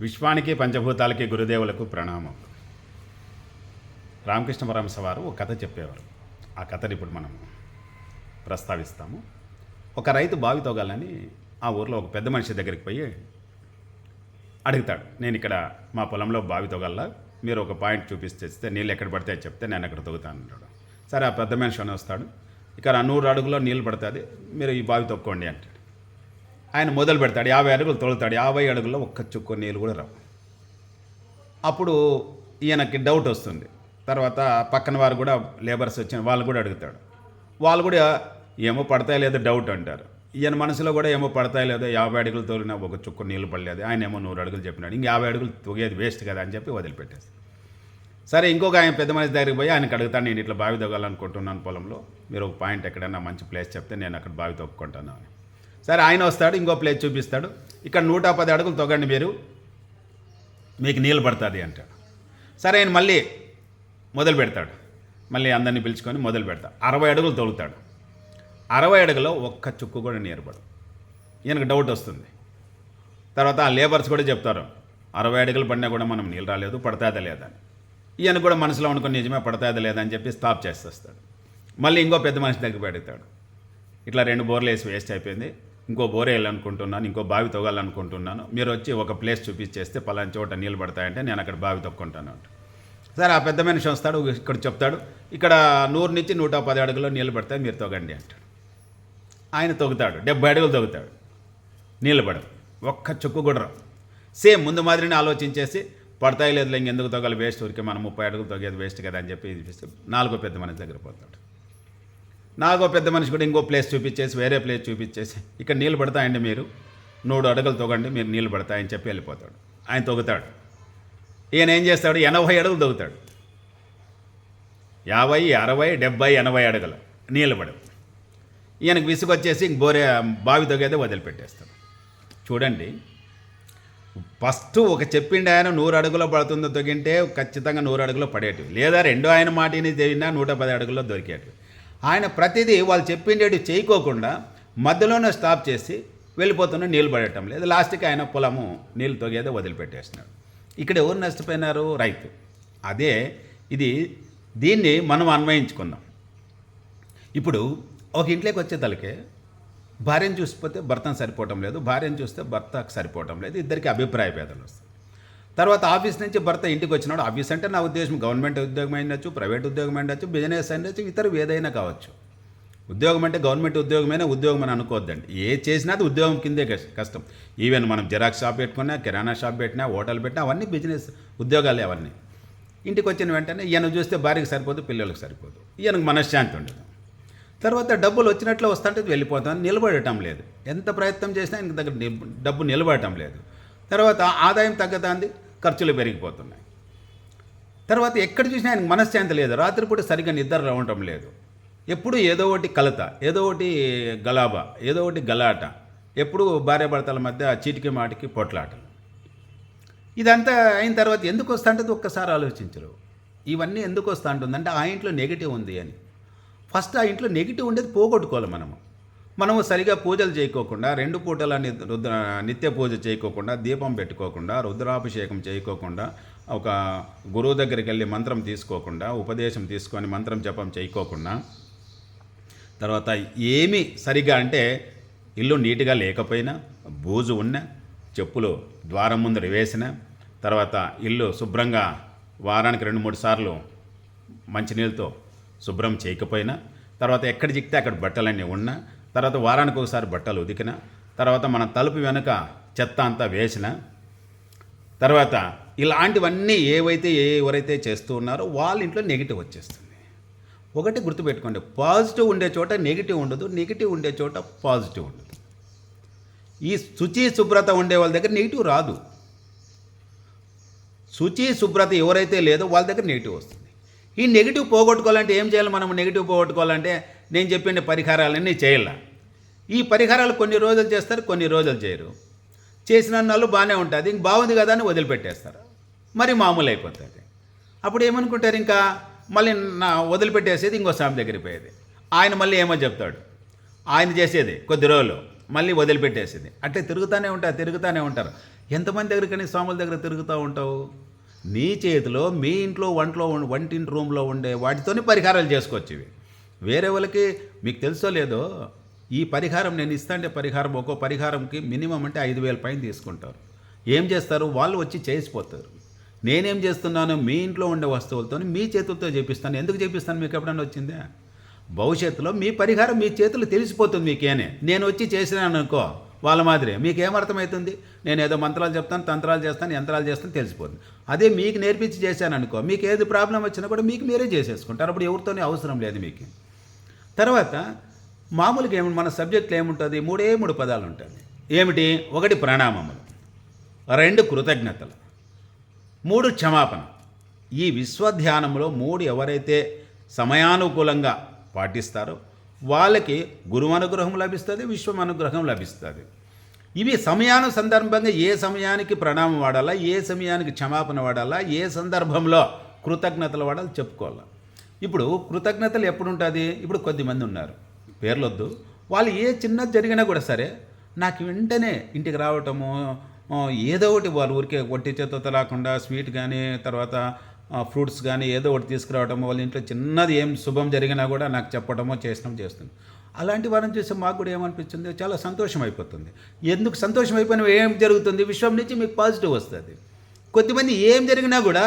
విశ్వానికి పంచభూతాలకి గురుదేవులకు ప్రణామం. రామకృష్ణ పరమహంస వారు ఒక కథ చెప్పేవారు. ఆ కథని ఇప్పుడు మనం ప్రస్తావిస్తాము. ఒక రైతు బావి తవ్వాలని ఆ ఊర్లో ఒక పెద్ద మనిషి దగ్గరికి పోయి అడుగుతాడు నేను ఇక్కడ మా పొలంలో బావి తవ్వాలా మీరు ఒక పాయింట్ చూపిస్తే నీళ్ళు ఎక్కడ పడితే చెప్తే నేను అక్కడ తొగుతాను అంటాడు. సరే ఆ పెద్ద మనిషి అని వస్తాడు. ఇక్కడ నూరు అడుగులో నీళ్ళు పడుతుంది మీరు ఈ బావి తొక్కోండి అంటే ఆయన మొదలు పెడతాడు. యాభై అడుగులు తొలుతాడు. యాభై అడుగుల్లో ఒక్క చుక్క నీళ్ళు కూడా రావు. అప్పుడు ఈయనకి డౌట్ వస్తుంది. తర్వాత పక్కన వారు కూడా లేబర్స్ వచ్చిన వాళ్ళు కూడా అడుగుతాడు. వాళ్ళు కూడా ఏమో పడతాయి లేదో డౌట్ అంటారు. ఈయన మనసులో కూడా ఏమో పడతాయి లేదో యాభై అడుగులు తోలిన ఒక చుక్క నీళ్ళు పడలేదు. ఆయన ఏమో నూరు అడుగులు చెప్పినాడు. ఇంక యాభై అడుగులు తొగేది వేస్ట్ కదా అని చెప్పి వదిలిపెట్టేసి. సరే ఇంకొక ఆయన పెద్ద మనిషి దగ్గరికి పోయి ఆయనకు అడుగుతాను నేను ఇట్లా బావి తవ్వాలనుకుంటున్నాను పొలంలో. మీరు ఒక పాయింట్ ఎక్కడైనా మంచి ప్లేస్ చెప్తే నేను అక్కడ బావి తొక్కుంటాను అని. సరే ఆయన వస్తాడు ఇంకో ప్లేస్ చూపిస్తాడు. ఇక్కడ నూట పది అడుగులు తొగండి మీరు. మీకు నీళ్ళు పడుతుంది అంటాడు. సరే ఆయన మళ్ళీ మొదలు పెడతాడు. మళ్ళీ అందరినీ పిలుచుకొని మొదలు పెడతాడు. అరవై అడుగులు తొలుతాడు. అరవై అడుగులో ఒక్క చుక్కు కూడా నీరు ఈయనకు డౌట్ వస్తుంది. తర్వాత ఆ లేబర్స్ కూడా చెప్తారు అరవై అడుగులు పడినా కూడా మనం నీళ్ళు రాలేదు పడతాదా లేదని ఈయన కూడా మనసులో అనుకుని నిజమే పడతాదా లేదని చెప్పి స్టాప్ చేసేస్తాడు. మళ్ళీ ఇంకో పెద్ద మనిషి దగ్గర పెడతాడు. ఇట్లా రెండు బోర్లు వేసి వేస్ట్ అయిపోయింది. ఇంకో బోరేయాలనుకుంటున్నాను ఇంకో బావి తవ్వాలనుకుంటున్నాను. మీరు వచ్చి ఒక ప్లేస్ చూపించేస్తే పలానా చోట నీళ్ళు పడతాయంటే నేను అక్కడ బావి తొక్కుంటాను అంట. సరే ఆ పెద్ద మనిషి వస్తాడు ఇక్కడ చెప్తాడు ఇక్కడ నూరు నుంచి నూట పది అడుగులో నీళ్ళు పడతాయి మీరు తొగండి అంటాడు ఆయన తొగుతాడు డెబ్బై అడుగులు తొగుతాడు నీళ్ళు పడవు ఒక్క చుక్కు కూడా సేమ్ ముందు మాదిరిని ఆలోచించేసి పడతాయి లేదు ఇంకెందుకు తొగాలి వేస్ట్ ఊరికే మనం ముప్పై అడుగులు తొగేది వేస్ట్ కదా అని చెప్పి నాలుగో పెద్ద మనిషి దగ్గర పోతాడు. నాలుగో పెద్ద మనిషి కూడా ఇంకో ప్లేస్ చూపించేసి వేరే ప్లేస్ చూపించేసి ఇక్కడ నీళ్ళు పడతాయండి మీరు. నూడు అడుగులు తొగండి మీరు నీళ్ళు పడతాయని చెప్పి వెళ్ళిపోతాడు. ఆయన తొగుతాడు. ఈయన ఏం చేస్తాడు? ఎనభై అడుగులు తొగుతాడు. యాభై అరవై డెబ్బై ఎనభై అడుగులు నీళ్ళు పడవు. ఈయనకు విసుగొచ్చేసి బోరే బావి తొగేదే వదిలిపెట్టేస్తాడు. చూడండి ఫస్ట్ ఒక చెప్పిండి ఆయన నూరు అడుగులో పడుతుందో తొగింటే ఖచ్చితంగా నూరు అడుగులో పడేటివి. లేదా రెండో ఆయన మాటిని తెలియనా నూట పది అడుగుల్లో దొరికేటివి. ఆయన ప్రతిదీ వాళ్ళు చెప్పిండేటి చేయకోకుండా మధ్యలోనే స్టాప్ చేసి వెళ్ళిపోతున్న నీళ్ళు పడటం లేదు. లాస్ట్కి ఆయన పొలము నీళ్ళు తొగేదో వదిలిపెట్టేస్తున్నాడు. ఇక్కడ ఎవరు నష్టపోయినారు? రైతు. అదే ఇది దీన్ని మనం అన్వయించుకుందాం. ఇప్పుడు ఒక ఇంట్లోకి వచ్చే తలకే భార్యను చూసిపోతే భర్తను సరిపోవటం లేదు భార్యను చూస్తే భర్తకు సరిపోవటం లేదు ఇద్దరికి అభిప్రాయ భేదాలు వస్తాయి. తర్వాత ఆఫీస్ నుంచి భర్త ఇంటికి వచ్చినాడు. ఆఫీస్ అంటే నా ఉద్దేశం గవర్నమెంట్ ఉద్యోగం అయినచ్చు ప్రైవేట్ ఉద్యోగం అయినచ్చు బిజినెస్ అయినచ్చు ఇతర ఏదైనా కావచ్చు. ఉద్యోగం అంటే గవర్నమెంట్ ఉద్యోగమైనా ఉద్యోగం అని అనుకోవద్దండి. ఏ చేసినా అది ఉద్యోగం కిందే కష్టం. ఈవెన్ మనం జిరాక్స్ షాప్ పెట్టుకున్నా కిరాణా షాప్ పెట్టినా హోటల్ పెట్టినా అవన్నీ బిజినెస్ ఉద్యోగాలే అవన్నీ. ఇంటికి వచ్చిన వెంటనే ఈయన చూస్తే భార్యకి సరిపోదు పిల్లలకు సరిపోదు. ఈయనకు మనశ్శాంతి ఉండదు. తర్వాత డబ్బులు వచ్చినట్లు వస్తుంటే వెళ్ళిపోతాం నిలబడటం లేదు. ఎంత ప్రయత్నం చేసినా ఇంక దగ్గర డబ్బు నిలబడటం లేదు. తర్వాత ఆదాయం తగ్గుతుంది ఖర్చులు పెరిగిపోతున్నాయి. తర్వాత ఎక్కడ చూసినా ఆయనకు మనశ్శాంతి లేదు. రాత్రిపూట సరిగ్గా నిద్ర రావటం లేదు. ఎప్పుడు ఏదో ఒకటి కలత ఏదో ఒకటి గలాబా ఏదో ఒకటి గలాట ఎప్పుడు భార్యాభర్తల మధ్య చీటికి మాటికి పొట్లాటలు ఇదంతా అయిన తర్వాత ఎందుకు వస్తా ఉంటుంది ఒక్కసారి ఆలోచించరు. ఇవన్నీ ఎందుకు వస్తా ఉంటుందంటే ఆ ఇంట్లో నెగిటివ్ ఉంది అని. ఫస్ట్ ఆ ఇంట్లో నెగిటివ్ ఉండేది పోగొట్టుకోవాలి మనము. మనము సరిగా పూజలు చేయకోకుండా రెండు పూటల ని- రుద్ర నిత్య పూజ చేయకోకుండా దీపం పెట్టుకోకుండా రుద్రాభిషేకం చేయకోకుండా ఒక గురువు దగ్గరికి వెళ్ళి మంత్రం తీసుకోకుండా ఉపదేశం తీసుకొని మంత్రం జపం చేయకోకుండా తర్వాత ఏమి సరిగా అంటే ఇల్లు నీట్గా లేకపోయినా బూజు ఉన్న చెప్పులు ద్వారం ముందర వేసిన తర్వాత ఇల్లు శుభ్రంగా వారానికి రెండు మూడు సార్లు మంచినీళ్ళతో శుభ్రం చేయకపోయినా తర్వాత ఎక్కడ చిక్తే అక్కడ బట్టలన్నీ ఉన్నా తర్వాత వారానికి ఒకసారి బట్టలు ఉతికిన తర్వాత మన తలుపు వెనుక చెత్త అంతా వేసిన తర్వాత ఇలాంటివన్నీ ఏవైతే ఏ ఎవరైతే చేస్తూ ఉన్నారో వాళ్ళ ఇంట్లో నెగిటివ్ వచ్చేస్తుంది. ఒకటి గుర్తుపెట్టుకోండి పాజిటివ్ ఉండే చోట నెగిటివ్ ఉండదు నెగిటివ్ ఉండే చోట పాజిటివ్ ఉండదు. ఈ శుచి శుభ్రత ఉండే వాళ్ళ దగ్గర నెగిటివ్ రాదు. శుచి శుభ్రత ఎవరైతే లేదో వాళ్ళ దగ్గర నెగిటివ్ వస్తుంది. ఈ నెగిటివ్ పోగొట్టుకోవాలంటే ఏం చేయాలి మనం? నెగిటివ్ పోగొట్టుకోవాలంటే నేను చెప్పిన పరిహారాలన్నీ చేయాల. ఈ పరిహారాలు కొన్ని రోజులు చేస్తారు కొన్ని రోజులు చేయరు. చేసిన నాళ్ళు బాగానే ఉంటుంది ఇంక బాగుంది కదా అని వదిలిపెట్టేస్తారు. మరి మామూలు అయిపోతుంది అప్పుడు ఏమనుకుంటారు ఇంకా? మళ్ళీ నా వదిలిపెట్టేసేది ఇంకో స్వామి దగ్గరికి పోయేది. ఆయన మళ్ళీ ఏమో చెప్తాడు. ఆయన చేసేది కొద్ది రోజులు మళ్ళీ వదిలిపెట్టేసేది. అట్లే తిరుగుతూనే ఉంటారు తిరుగుతూనే ఉంటారు. ఎంతమంది దగ్గరికని స్వాముల దగ్గర తిరుగుతూ ఉంటావు? నీ చేతిలో మీ ఇంట్లో వంటలో వంటింటి రూమ్లో ఉండే వాటితోనే పరిహారాలు చేసుకోవచ్చు ఇవి. వేరే వాళ్ళకి మీకు తెలుసో లేదో ఈ పరిహారం నేను ఇస్తాంటే పరిహారం ఒక్కో పరిహారంకి మినిమం అంటే ఐదు వేల పైన తీసుకుంటారు. ఏం చేస్తారు? వాళ్ళు వచ్చి చేసిపోతారు. నేనేం చేస్తున్నాను మీ ఇంట్లో ఉండే వస్తువులతో మీ చేతులతో చేపిస్తాను. ఎందుకు చేపిస్తాను? మీకు ఎప్పుడన్నా వచ్చిందా? భవిష్యత్తులో మీ పరిహారం మీ చేతులు తెలిసిపోతుంది మీకేనే. నేను వచ్చి చేసినాను అనుకో వాళ్ళ మాదిరి. మీకేమర్థమవుతుంది నేను ఏదో మంత్రాలు చెప్తాను తంత్రాలు చేస్తాను యంత్రాలు చేస్తాను తెలిసిపోతుంది. అదే మీకు నేర్పించి చేశాను అనుకో మీకు ఏది ప్రాబ్లం వచ్చినా కూడా మీకు మీరే చేసేసుకుంటారు. అప్పుడు ఎవరితోనే అవసరం లేదు మీకు. తర్వాత మామూలుగా ఏమి మన సబ్జెక్టులో ఏముంటుంది? మూడే మూడు పదాలు ఉంటుంది ఏమిటి? ఒకటి ప్రణామములు రెండు కృతజ్ఞతలు మూడు క్షమాపణ. ఈ విశ్వధ్యానంలో మూడు ఎవరైతే సమయానుకూలంగా పాటిస్తారో వాళ్ళకి గురువు అనుగ్రహం లభిస్తుంది విశ్వం అనుగ్రహం లభిస్తుంది. ఇవి సమయాను సందర్భంగా ఏ సమయానికి ప్రణామం వాడాలా? ఏ సమయానికి క్షమాపణ వాడాలా? ఏ సందర్భంలో కృతజ్ఞతలు వాడాలి? చెప్పుకోవాలి. ఇప్పుడు కృతజ్ఞతలు ఎప్పుడు ఉంటుంది ఇప్పుడు కొద్దిమంది ఉన్నారు పేర్లొద్దు. వాళ్ళు ఏ చిన్నది జరిగినా కూడా సరే నాకు వెంటనే ఇంటికి రావటము ఏదో ఒకటి వాళ్ళు ఊరికే వట్టి చేతితో రాకుండా స్వీట్ కానీ తర్వాత ఫ్రూట్స్ కానీ ఏదో ఒకటి తీసుకురావటము వాళ్ళ ఇంట్లో చిన్నది ఏం శుభం జరిగినా కూడా నాకు చెప్పడమో చేసినాం చేస్తుంది. అలాంటి వారిని చూసి మాకు కూడా ఏమనిపించింది చాలా సంతోషం అయిపోతుంది ఎందుకు సంతోషం అయిపోయిన ఏం జరుగుతుంది? విశ్వం నుంచి మీకు పాజిటివ్ వస్తుంది. కొద్దిమంది ఏం జరిగినా కూడా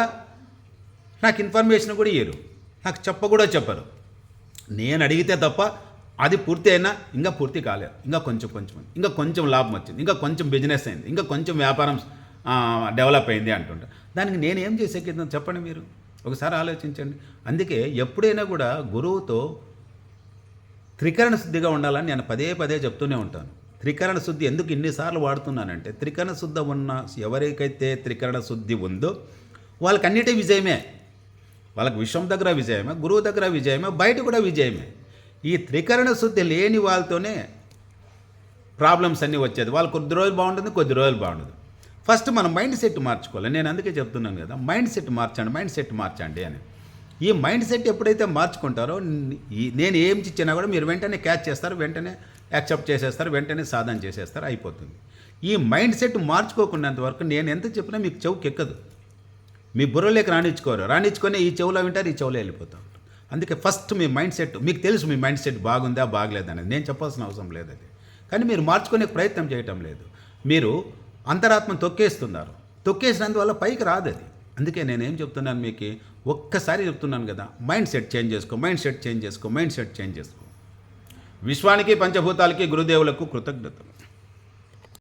నాకు ఇన్ఫర్మేషన్ కూడా ఇయ్యరు. నాకు చెప్ప కూడా చెప్పరు. నేను అడిగితే తప్ప అది పూర్తి అయినా ఇంకా పూర్తి కాలేదు. ఇంకా కొంచెం కొంచెం ఇంకా కొంచెం లాభం వచ్చింది. ఇంకా కొంచెం బిజినెస్ అయింది. ఇంకా కొంచెం వ్యాపారం డెవలప్ అయింది అంటుంటా దానికి నేను ఏం చేసే కింద చెప్పండి మీరు. ఒకసారి ఆలోచించండి. అందుకే ఎప్పుడైనా కూడా గురువుతో త్రికరణ శుద్ధిగా ఉండాలని నేను పదే పదే చెప్తూనే ఉంటాను. త్రికరణ శుద్ధి ఎందుకు ఇన్నిసార్లు వాడుతున్నానంటే త్రికరణ శుద్ధ ఉన్న ఎవరికైతే త్రికరణ శుద్ధి ఉందో వాళ్ళకి అన్నిటి విజయమే. వాళ్ళకి విశ్వం దగ్గర విజయమే గురువు దగ్గర విజయమే బయట కూడా విజయమే. ఈ త్రికరణ శుద్ధి లేని వాళ్ళతోనే ప్రాబ్లమ్స్ అన్నీ వచ్చేది. వాళ్ళు కొద్ది రోజులు బాగుంటుంది కొద్ది రోజులు బాగుంటుంది ఫస్ట్ మనం మైండ్ సెట్ మార్చుకోవాలి. నేను అందుకే చెప్తున్నాను కదా మైండ్ సెట్ మార్చండి మైండ్ సెట్ మార్చండి అని. ఈ మైండ్ సెట్ ఎప్పుడైతే మార్చుకుంటారో ఈ- నేను ఏం ఇచ్చినా కూడా మీరు వెంటనే క్యాచ్ చేస్తారు వెంటనే యాక్సెప్ట్ చేసేస్తారు వెంటనే సాధన చేసేస్తారు అయిపోతుంది. ఈ మైండ్ సెట్ మార్చుకోకున్నంత వరకు నేను ఎంత చెప్పినా మీకు చౌక్ ఎక్కదు మీ బుర్రలోకి రాణించుకోరు. రాణించుకొని ఈ చెవులో వింటారు ఈ చెవులో వెళ్ళిపోతాం. అందుకే ఫస్ట్ మీ మైండ్ సెట్ మీకు తెలుసు మీ మైండ్ సెట్ బాగుందా బాగలేదనేది నేను చెప్పాల్సిన అవసరం లేదు అది. కానీ మీరు మార్చుకునే ప్రయత్నం చేయటం లేదు. మీరు అంతరాత్మను తొక్కేస్తున్నారు. తొక్కేసినందువల్ల పైకి రాదు అది. అందుకే నేనేం చెప్తున్నాను మీకు? ఒక్కసారి చెప్తున్నాను కదా మైండ్ సెట్ చేంజ్ చేసుకో మైండ్ సెట్ చేంజ్ చేసుకో మైండ్ సెట్ చేంజ్ చేసుకో. విశ్వానికి పంచభూతాలకి గురుదేవులకు కృతజ్ఞతలు.